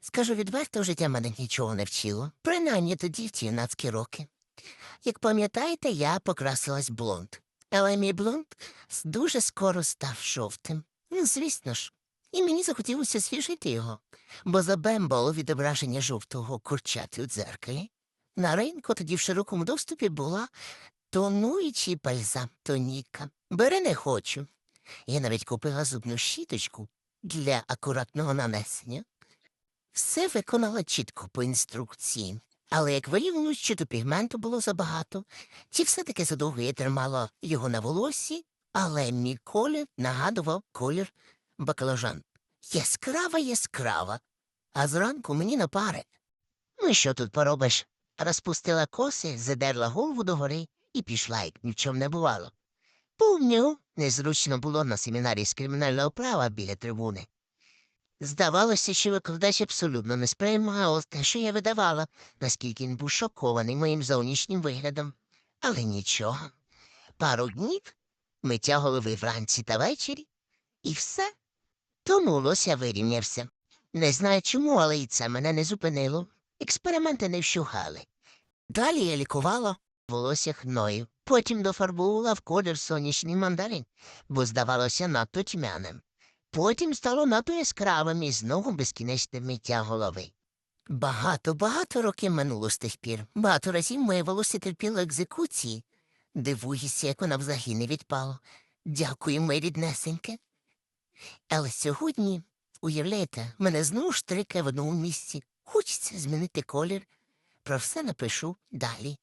Скажу відверто, життя мене нічого не вчило, принаймні тоді в ті юнацькі роки. Як пам'ятаєте, я покрасилась блонд. Але мій блонд дуже скоро став жовтим. Ну, звісно ж. І мені захотілося освіжити його, бо забембало відображення жовтого курчати у дзеркалі. На ринку тоді в широкому доступі була тонуючий бальзам тоніка. Бери не хочу. Я навіть купила зубну щіточку для акуратного нанесення. Все виконала чітко по інструкції. Але як виявилось, що до пігменту було забагато, ті все-таки задовго я тримала його на волосі, але мій колір нагадував колір баклажан. Яскрава, яскрава. А зранку мені на пари. Ну і що тут поробиш? Розпустила коси, задерла голову догори і пішла, як ні не бувало. Помню, незручно було на семінарі з кримінального права біля трибуни. Здавалося, що викладач абсолютно не сприймав те, що я видавала, наскільки він був шокований моїм зовнішнім виглядом. Але нічого. Пару днів миття голови вранці та ввечері, і все. Тому лося вирівнявся. Не знаю чому, але і це мене не зупинило. Експерименти не вщухали. Далі я лікувала волосся хною, потім дофарбувала в колір сонячний мандарин, бо здавалося надто тьмяним. Потім стало надто яскравим і знову безкінечне миття голови. Багато, багато років минуло з тих пір. Багато разів моє волосся терпіло екзекуції. Дивуюся, як вона взагалі не відпала. Дякую, моє ріднесеньке. Але сьогодні, уявляєте, мене знову штрикає в одному місці. Хочеться змінити колір. Про все напишу далі.